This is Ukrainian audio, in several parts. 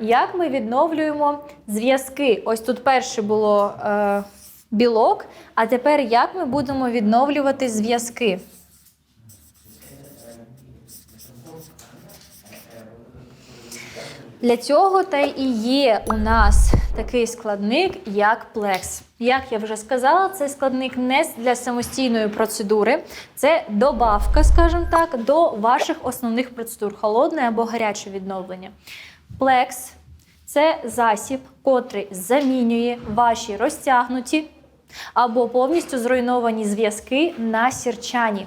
Як ми відновлюємо зв'язки? Ось тут перше було е, білок, а тепер як ми будемо відновлювати зв'язки? Для цього та і є у нас такий складник, як плекс. Як я вже сказала, цей складник не для самостійної процедури, це добавка, скажімо так, до ваших основних процедур холодне або гаряче відновлення. Плекс це засіб, котрий замінює ваші розтягнуті або повністю зруйновані зв'язки на сірчані.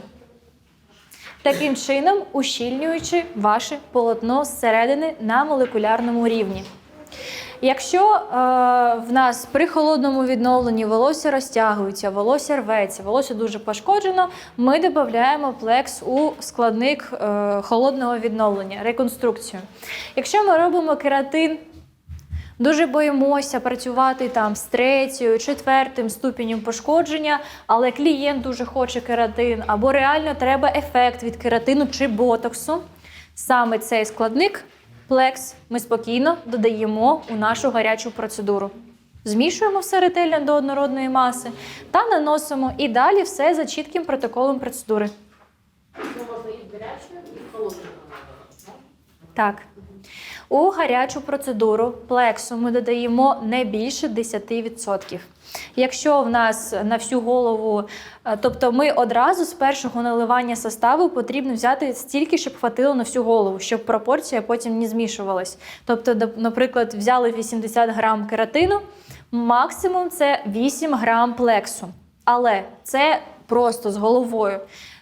Таким чином, ущільнюючи ваше полотно зсередини на молекулярному рівні. Якщо е, в нас при холодному відновленні волосся розтягується, волосся рветься, волосся дуже пошкоджено, ми додаємо плекс у складник е, холодного відновлення, реконструкцію. Якщо ми робимо кератин, Дуже боїмося працювати там з третьою, четвертим ступенем пошкодження, але клієнт дуже хоче кератин, або реально треба ефект від кератину чи ботоксу. Саме цей складник плекс ми спокійно додаємо у нашу гарячу процедуру. Змішуємо все ретельно до однородної маси та наносимо і далі все за чітким протоколом процедури. Це можна і гарячою, і холодною. Так. У гарячу процедуру плексу ми додаємо не більше 10%. Якщо в нас на всю голову, е, тобто ми одразу з першого наливання составу потрібно взяти стільки, щоб хватило на всю голову, щоб пропорція потім не змішувалась. Тобто, наприклад, взяли 80 грам кератину, максимум це 8 грам плексу. Але це просто з головою.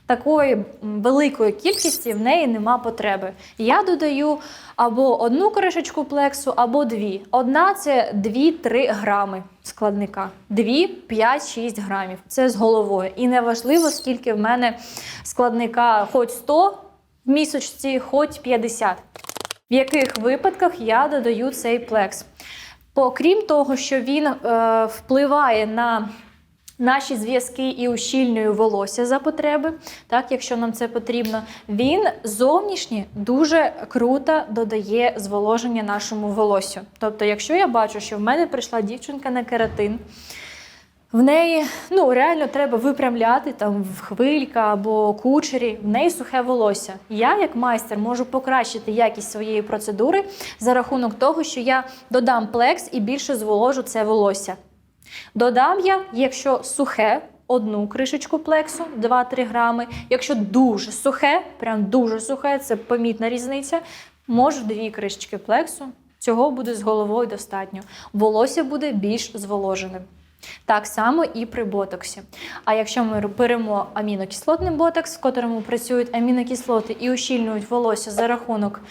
Такої великої кількості в неї нема потреби. Я додаю або одну кришечку плексу, або дві. Одна це 2-3 грами складника. Дві, 5-6 грамів. Це з головою. І неважливо, скільки в мене складника хоч 100 в місячці, хоч 50. В яких випадках я додаю цей плекс. Окрім того, що він е, впливає на наші зв'язки і ущільнює волосся за потреби, так, якщо нам це потрібно, він зовнішнє дуже круто додає зволоження нашому волосю. Тобто, якщо я бачу, що в мене прийшла дівчинка на кератин, в неї ну реально треба випрямляти там в хвилька або кучері, в неї сухе волосся. Я, як майстер, можу покращити якість своєї процедури за рахунок того, що я додам плекс і більше зволожу це волосся. Додам я, якщо сухе, одну кришечку плексу 2-3 грами. Якщо дуже сухе, прям дуже сухе, це помітна різниця. Можу дві кришечки плексу. Цього буде з головою достатньо. Волосся буде більш зволоженим. Так само і при ботоксі. А якщо ми беремо амінокислотний ботокс, в котрому працюють амінокислоти і ущільнюють волосся за рахунок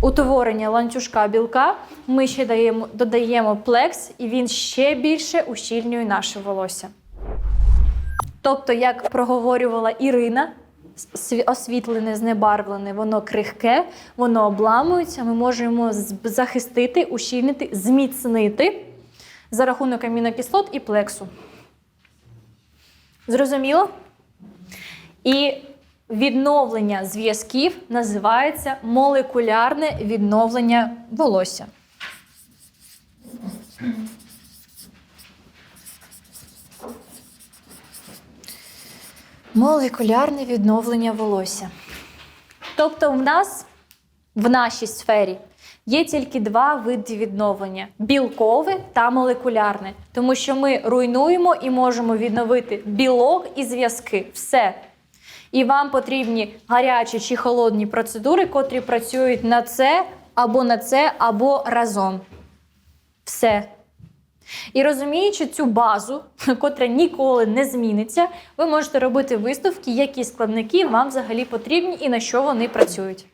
утворення ланцюжка білка, ми ще даємо, додаємо плекс, і він ще більше ущільнює наше волосся. Тобто, як проговорювала Ірина, освітлене, знебарвлене, воно крихке, воно обламується, ми можемо захистити, ущільнити, зміцнити за рахунок амінокислот і плексу. Зрозуміло? І відновлення зв'язків називається молекулярне відновлення волосся. Молекулярне відновлення волосся. Тобто, в нас в нашій сфері є тільки два види відновлення: білкове та молекулярне. Тому що ми руйнуємо і можемо відновити білок і зв'язки. Все. І вам потрібні гарячі чи холодні процедури, котрі працюють на це або на це, або разом. Все. І розуміючи цю базу, котра ніколи не зміниться, ви можете робити висновки, які складники вам взагалі потрібні і на що вони працюють.